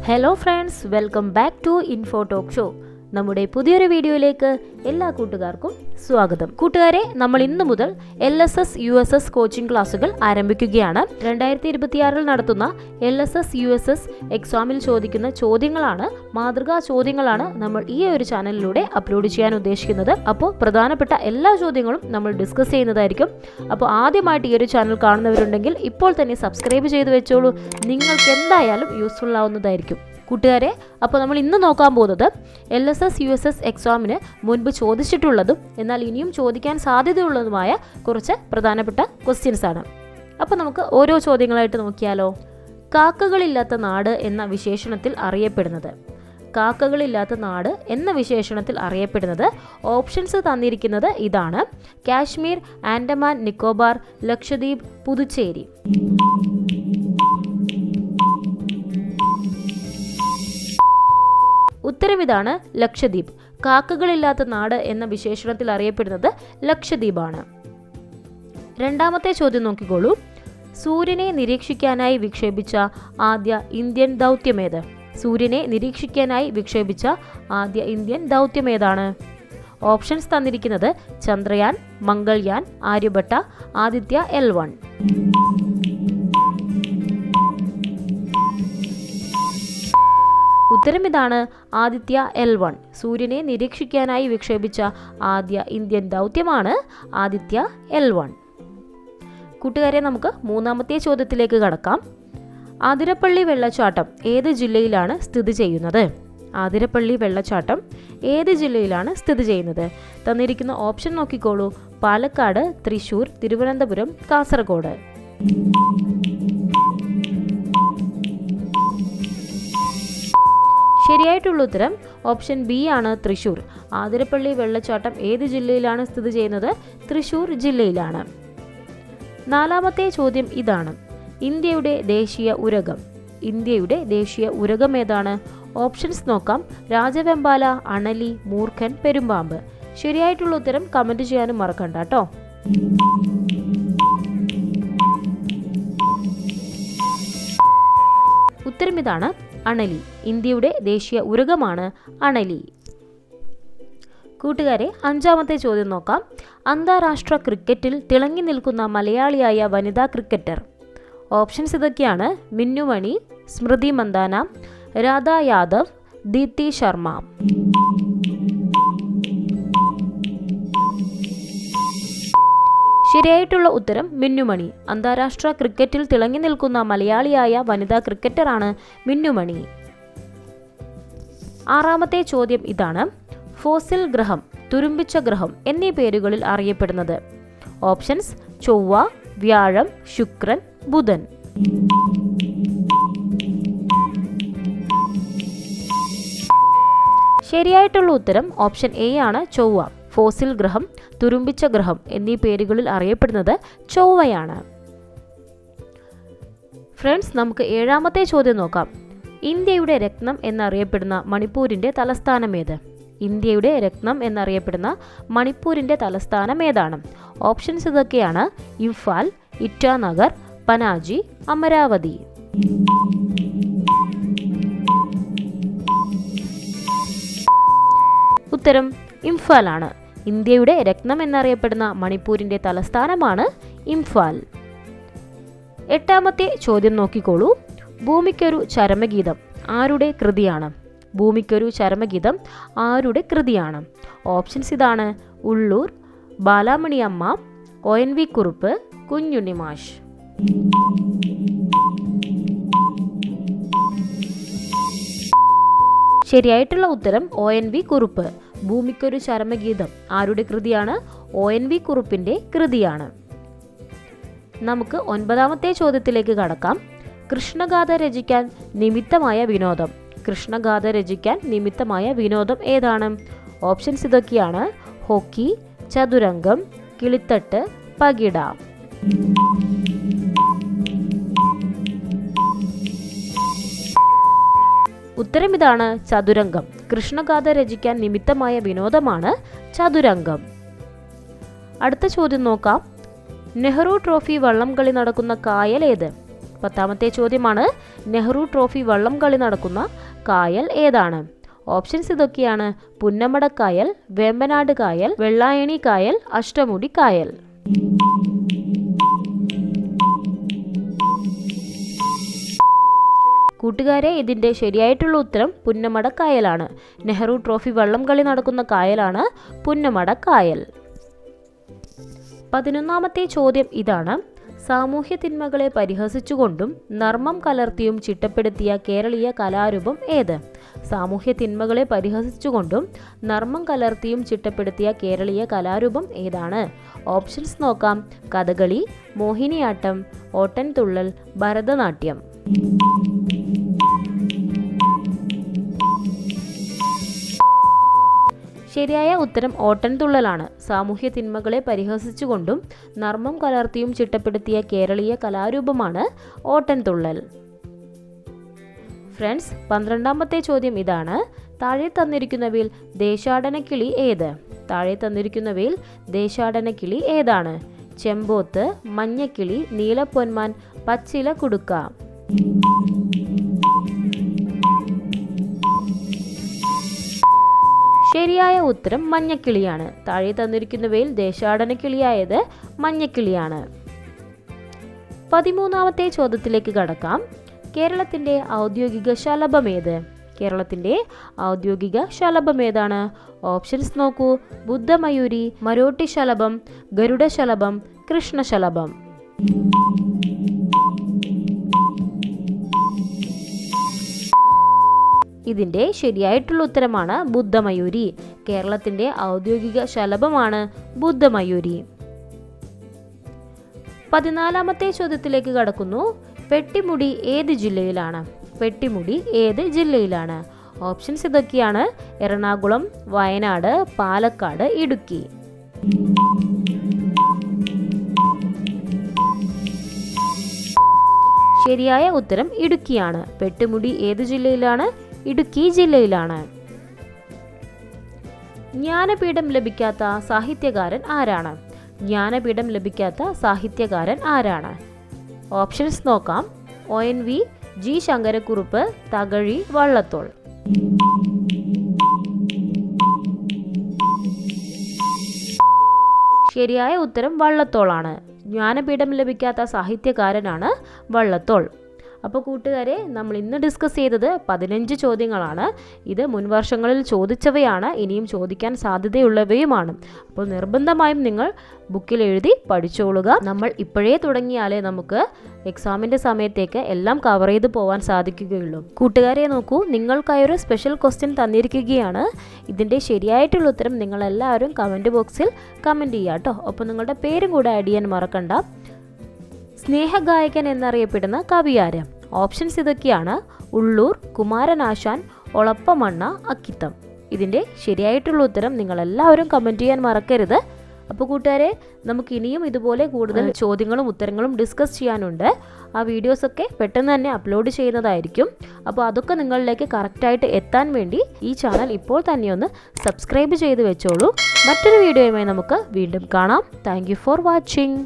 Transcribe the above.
hello friends welcome back to info talk show നമ്മുടെ പുതിയൊരു വീഡിയോയിലേക്ക് എല്ലാ കൂട്ടുകാർക്കും സ്വാഗതം കൂട്ടുകാരെ നമ്മൾ ഇന്ന് മുതൽ L S S U S S coaching ക്ലാസുകൾ ആരംഭിക്കുകയാണ് രണ്ടായിരത്തി ഇരുപത്തിയാറിൽ നടത്തുന്ന L S S U S S എക്സാമിൽ ചോദിക്കുന്ന ചോദ്യങ്ങളാണ് മാതൃകാ ചോദ്യങ്ങളാണ് നമ്മൾ ഈ ഒരു ചാനലിലൂടെ അപ്ലോഡ് ചെയ്യാൻ ഉദ്ദേശിക്കുന്നത് അപ്പോൾ പ്രധാനപ്പെട്ട എല്ലാ ചോദ്യങ്ങളും നമ്മൾ ഡിസ്കസ് ചെയ്യുന്നതായിരിക്കും അപ്പോൾ ആദ്യമായിട്ട് ഈ ഒരു ചാനൽ കാണുന്നവരുണ്ടെങ്കിൽ ഇപ്പോൾ തന്നെ സബ്സ്ക്രൈബ് ചെയ്ത് വെച്ചോളൂ നിങ്ങൾക്ക് എന്തായാലും യൂസ്ഫുൾ ആവുന്നതായിരിക്കും കൂട്ടുകാരെ അപ്പോൾ നമ്മൾ ഇന്ന് നോക്കാൻ പോകുന്നത് L S S U S S എക്സാമിന് മുൻപ് ചോദിച്ചിട്ടുള്ളതും എന്നാൽ ഇനിയും ചോദിക്കാൻ സാധ്യതയുള്ളതുമായ കുറച്ച് പ്രധാനപ്പെട്ട ക്വസ്റ്റ്യൻസ് ആണ് അപ്പോൾ നമുക്ക് ഓരോ ചോദ്യങ്ങളായിട്ട് നോക്കിയാലോ കാക്കകളില്ലാത്ത നാട് എന്ന വിശേഷണത്തിൽ അറിയപ്പെടുന്നത് കാക്കകളില്ലാത്ത നാട് എന്ന വിശേഷണത്തിൽ അറിയപ്പെടുന്നത് ഓപ്ഷൻസ് തന്നിരിക്കുന്നത് ഇതാണ് കാശ്മീർ ആൻഡമാൻ നിക്കോബാർ ലക്ഷദ്വീപ് പുതുച്ചേരി ഉത്തരവിതാണ് ലക്ഷദ്വീപ് കാക്കകളില്ലാത്ത നാട് എന്ന വിശേഷണത്തിൽ അറിയപ്പെടുന്നത് ലക്ഷദ്വീപാണ് രണ്ടാമത്തെ ചോദ്യം നോക്കിക്കോളൂ സൂര്യനെ നിരീക്ഷിക്കാനായി വിക്ഷേപിച്ച ആദ്യ ഇന്ത്യൻ ദൗത്യമേത് സൂര്യനെ നിരീക്ഷിക്കാനായി വിക്ഷേപിച്ച ആദ്യ ഇന്ത്യൻ ദൗത്യമേതാണ് ഓപ്ഷൻസ് തന്നിരിക്കുന്നത് ചന്ദ്രയാൻ മംഗൾയാൻ ആര്യഭട്ട ആദിത്യ എൽ വൺ ഉത്തരം ഇതാണ് ആദിത്യ എൽ വൺ സൂര്യനെ നിരീക്ഷിക്കാനായി വിക്ഷേപിച്ച ആദ്യ ഇന്ത്യൻ ദൗത്യമാണ് ആദിത്യ എൽ വൺ കൂട്ടുകാരെ നമുക്ക് മൂന്നാമത്തെ ചോദ്യത്തിലേക്ക് കടക്കാം ആതിരപ്പള്ളി വെള്ളച്ചാട്ടം ഏത് ജില്ലയിലാണ് സ്ഥിതി ചെയ്യുന്നത് ആതിരപ്പള്ളി വെള്ളച്ചാട്ടം ഏത് ജില്ലയിലാണ് സ്ഥിതി ചെയ്യുന്നത് തന്നിരിക്കുന്ന ഓപ്ഷൻ നോക്കിക്കോളൂ പാലക്കാട് തൃശൂർ തിരുവനന്തപുരം കാസർഗോഡ് ശരിയായിട്ടുള്ള ഉത്തരം ഓപ്ഷൻ ബി ആണ് തൃശൂർ ആതിരപ്പള്ളി വെള്ളച്ചാട്ടം ഏത് ജില്ലയിലാണ് സ്ഥിതി ചെയ്യുന്നത് തൃശൂർ ജില്ലയിലാണ് നാലാമത്തെ ചോദ്യം ഇതാണ് ഇന്ത്യയുടെ ദേശീയ ഉരകം ഇന്ത്യയുടെ ദേശീയ ഉരകം ഏതാണ് ഓപ്ഷൻസ് നോക്കാം രാജവെമ്പാല അണലി മൂർഖൻ പെരുമ്പാമ്പ് ശരിയായിട്ടുള്ള ഉത്തരം കമൻറ്റ് ചെയ്യാനും മറക്കണ്ട കേട്ടോ ഉത്തരം ഇതാണ് അണലി ഇന്ത്യയുടെ ദേശീയ ഉരുകമാണ് അണലി കൂട്ടുകാരെ അഞ്ചാമത്തെ ചോദ്യം നോക്കാം അന്താരാഷ്ട്ര ക്രിക്കറ്റിൽ തിളങ്ങി നിൽക്കുന്ന മലയാളിയായ വനിതാ ക്രിക്കറ്റർ ഓപ്ഷൻസ് ഇതൊക്കെയാണ് മിന്നുമണി സ്മൃതി മന്ദാന രാധാ യാദവ് ദീപ്തി ശർമ്മ ശരിയായിട്ടുള്ള ഉത്തരം മിന്നുമണി അന്താരാഷ്ട്ര ക്രിക്കറ്റിൽ തിളങ്ങി നിൽക്കുന്ന മലയാളിയായ വനിതാ ക്രിക്കറ്ററാണ് മിന്നുമണി ആറാമത്തെ ചോദ്യം ഇതാണ് ഫോസിൽ ഗ്രഹം തുരുമ്പിച്ച ഗ്രഹം എന്നീ പേരുകളിൽ അറിയപ്പെടുന്നത് ഓപ്ഷൻസ് ചൊവ്വ വ്യാഴം ശുക്രൻ ബുധൻ ശരിയായിട്ടുള്ള ഉത്തരം ഓപ്ഷൻ എ ആണ് ചൊവ്വ ഫോസിൽ ഗ്രഹം തുരുമ്പിച്ച ഗ്രഹം എന്നീ പേരുകളിൽ അറിയപ്പെടുന്നത് ചൊവ്വയാണ് ഫ്രണ്ട്സ് നമുക്ക് ഏഴാമത്തെ ചോദ്യം നോക്കാം ഇന്ത്യയുടെ രത്നം എന്നറിയപ്പെടുന്ന മണിപ്പൂരിൻ്റെ തലസ്ഥാനം ഏത് ഇന്ത്യയുടെ രത്നം എന്നറിയപ്പെടുന്ന മണിപ്പൂരിൻ്റെ തലസ്ഥാനം ഏതാണ് ഓപ്ഷൻസ് ഇതൊക്കെയാണ് ഇംഫാൽ ഇറ്റാനഗർ പനാജി അമരാവതി ഉത്തരം ഇംഫാലാണ് ഇന്ത്യയുടെ രത്നം എന്നറിയപ്പെടുന്ന മണിപ്പൂരിൻ്റെ തലസ്ഥാനമാണ് ഇംഫാൽ എട്ടാമത്തെ ചോദ്യം നോക്കിക്കോളൂ ഭൂമിക്കൊരു ചരമഗീതം ആരുടെ കൃതിയാണ് ഭൂമിക്കൊരു ചരമഗീതം ആരുടെ കൃതിയാണ് ഓപ്ഷൻസ് ഇതാണ് Ulloor Balamaniamma O N V Kurup കുഞ്ഞുണ്ണിമാഷ് ശരിയായിട്ടുള്ള ഉത്തരം ഒ എൻ വി കുറുപ്പ് ഭൂമിക്കൊരു ചരമഗീതം ആരുടെ കൃതിയാണ് ഒ എൻ വി കുറുപ്പിന്റെ കൃതിയാണ് നമുക്ക് ഒൻപതാമത്തെ ചോദ്യത്തിലേക്ക് കടക്കാം കൃഷ്ണഗാഥ രചിക്കാൻ നിമിത്തമായ വിനോദം കൃഷ്ണഗാഥ രചിക്കാൻ നിമിത്തമായ വിനോദം ഏതാണ് ഓപ്ഷൻസ് ഇതൊക്കെയാണ് ഹോക്കി ചതുരംഗം കിളിത്തട്ട് പകിട ഉത്തരം ഇതാണ് ചതുരംഗം കൃഷ്ണഗാഥ രചിക്കാൻ നിമിത്തമായ വിനോദമാണ് ചതുരംഗം അടുത്ത ചോദ്യം നോക്കാം നെഹ്റു ട്രോഫി വള്ളം കളി നടക്കുന്ന കായൽ ഏത് പത്താമത്തെ ചോദ്യമാണ് നെഹ്റു ട്രോഫി വള്ളം കളി നടക്കുന്ന കായൽ ഏതാണ് ഓപ്ഷൻസ് ഇതൊക്കെയാണ് പുന്നമടക്കായൽ വേമ്പനാട് കായൽ വെള്ളായണി കായൽ അഷ്ടമുടി കായൽ കൂട്ടുകാരെ ഇതിൻ്റെ ശരിയായിട്ടുള്ള ഉത്തരം പുന്നമട കായലാണ് നെഹ്റു ട്രോഫി വള്ളം കളി നടക്കുന്ന കായലാണ് പുന്നമട കായൽ പതിനൊന്നാമത്തെ ചോദ്യം ഇതാണ് സാമൂഹ്യ തിന്മകളെ പരിഹസിച്ചുകൊണ്ടും നർമ്മം കലർത്തിയും ചിട്ടപ്പെടുത്തിയ കേരളീയ കലാരൂപം ഏത് സാമൂഹ്യ തിന്മകളെ പരിഹസിച്ചുകൊണ്ടും നർമ്മം കലർത്തിയും ചിട്ടപ്പെടുത്തിയ കേരളീയ കലാരൂപം ഏതാണ് ഓപ്ഷൻസ് നോക്കാം കഥകളി മോഹിനിയാട്ടം ഓട്ടൻതുള്ളൽ ഭരതനാട്യം ശരിയായ ഉത്തരം ഓട്ടൻതുള്ളലാണ് സാമൂഹ്യ തിന്മകളെ പരിഹസിച്ചുകൊണ്ടും നർമ്മം കലർത്തിയും ചിട്ടപ്പെടുത്തിയ കേരളീയ കലാരൂപമാണ് ഓട്ടൻതുള്ളൽ ഫ്രണ്ട്സ് പന്ത്രണ്ടാമത്തെ ചോദ്യം ഇതാണ് താഴെ തന്നിരിക്കുന്നവയിൽ ദേശാടനക്കിളി ഏത് താഴെ തന്നിരിക്കുന്നവയിൽ ദേശാടനക്കിളി ഏതാണ് ചെമ്പോത്ത് മഞ്ഞക്കിളി നീലപ്പൊന്മാൻ പച്ചില കുടുക്ക ശരിയായ ഉത്തരം മഞ്ഞക്കിളിയാണ് താഴെ തന്നിരിക്കുന്നവയിൽ ദേശാടന കിളിയായത് മഞ്ഞക്കിളിയാണ് പതിമൂന്നാമത്തെ ചോദ്യത്തിലേക്ക് കടക്കാം കേരളത്തിന്റെ ഔദ്യോഗിക ശലഭം ഏത് കേരളത്തിന്റെ ഔദ്യോഗിക ശലഭം ഏതാണ് ഓപ്ഷൻസ് നോക്കൂ ബുദ്ധമയൂരി മരോട്ടി ശലഭം ഗരുഡ ശലഭം കൃഷ്ണശലഭം ഇതിൻ്റെ ശരിയായിട്ടുള്ള ഉത്തരമാണ് ബുദ്ധമയൂരി കേരളത്തിൻ്റെ ഔദ്യോഗിക ശലഭമാണ് ബുദ്ധമയൂരി പതിനാലാമത്തെ ചോദ്യത്തിലേക്ക് കടക്കുന്നു പെട്ടിമുടി ഏത് ജില്ലയിലാണ് പെട്ടിമുടി ഏത് ജില്ലയിലാണ് ഓപ്ഷൻസ് ഇതൊക്കെയാണ് എറണാകുളം വയനാട് പാലക്കാട് ഇടുക്കി ശരിയായ ഉത്തരം ഇടുക്കിയാണ് പെട്ടിമുടി ഏത് ജില്ലയിലാണ് ഇടുക്കി ജില്ലയിലാണ് ജ്ഞാനപീഠം ലഭിക്കാത്ത സാഹിത്യകാരൻ ആരാണ് ജ്ഞാനപീഠം ലഭിക്കാത്ത സാഹിത്യകാരൻ ആരാണ് ഓപ്ഷൻസ് നോക്കാം O N V G Sankarakurup Thakazhi Vallathol ശരിയായ ഉത്തരം വള്ളത്തോളാണ് ജ്ഞാനപീഠം ലഭിക്കാത്ത സാഹിത്യകാരനാണ് വള്ളത്തോൾ അപ്പോൾ കൂട്ടുകാരെ നമ്മൾ ഇന്ന് ഡിസ്കസ് ചെയ്തത് പതിനഞ്ച് ചോദ്യങ്ങളാണ് ഇത് മുൻവർഷങ്ങളിൽ ചോദിച്ചവയാണ് ഇനിയും ചോദിക്കാൻ സാധ്യതയുള്ളവയുമാണ് അപ്പോൾ നിർബന്ധമായും നിങ്ങൾ ബുക്കിൽ എഴുതി പഠിച്ചോളുക നമ്മൾ ഇപ്പോഴേ തുടങ്ങിയാലേ നമുക്ക് എക്സാമിൻ്റെ സമയത്തേക്ക് എല്ലാം കവർ ചെയ്ത് പോകാൻ സാധിക്കുകയുള്ളൂ കൂട്ടുകാരെ നോക്കൂ നിങ്ങൾക്കായി ഒരു സ്പെഷ്യൽ ക്വസ്റ്റ്യൻ തന്നിരിക്കുകയാണ് ഇതിൻ്റെ ശരിയായിട്ടുള്ള ഉത്തരം നിങ്ങളെല്ലാവരും കമൻറ്റ് ബോക്സിൽ കമൻറ്റ് ചെയ്യാം കേട്ടോ ഒപ്പം നിങ്ങളുടെ പേരും കൂടെ ആഡ് ചെയ്യാൻ മറക്കണ്ട സ്നേഹഗായകൻ എന്നറിയപ്പെടുന്ന കവിയാരം ഓപ്ഷൻസ് ഇതൊക്കെയാണ് ഉള്ളൂർ കുമാരനാശാൻ ഒളപ്പമണ്ണ അക്കിത്തം ഇതിൻ്റെ ശരിയായിട്ടുള്ള ഉത്തരം നിങ്ങളെല്ലാവരും കമൻറ്റ് ചെയ്യാൻ മറക്കരുത് അപ്പോൾ കൂട്ടുകാരെ നമുക്ക് ഇനിയും ഇതുപോലെ കൂടുതൽ ചോദ്യങ്ങളും ഉത്തരങ്ങളും ഡിസ്കസ് ചെയ്യാനുണ്ട് ആ വീഡിയോസൊക്കെ പെട്ടെന്ന് തന്നെ അപ്ലോഡ് ചെയ്യുന്നതായിരിക്കും അപ്പോൾ അതൊക്കെ നിങ്ങളിലേക്ക് കറക്റ്റായിട്ട് എത്താൻ വേണ്ടി ഈ ചാനൽ ഇപ്പോൾ തന്നെ ഒന്ന് സബ്സ്ക്രൈബ് ചെയ്ത് വെച്ചോളൂ മറ്റൊരു വീഡിയോയുമായി നമുക്ക് വീണ്ടും കാണാം താങ്ക് ഫോർ വാച്ചിങ്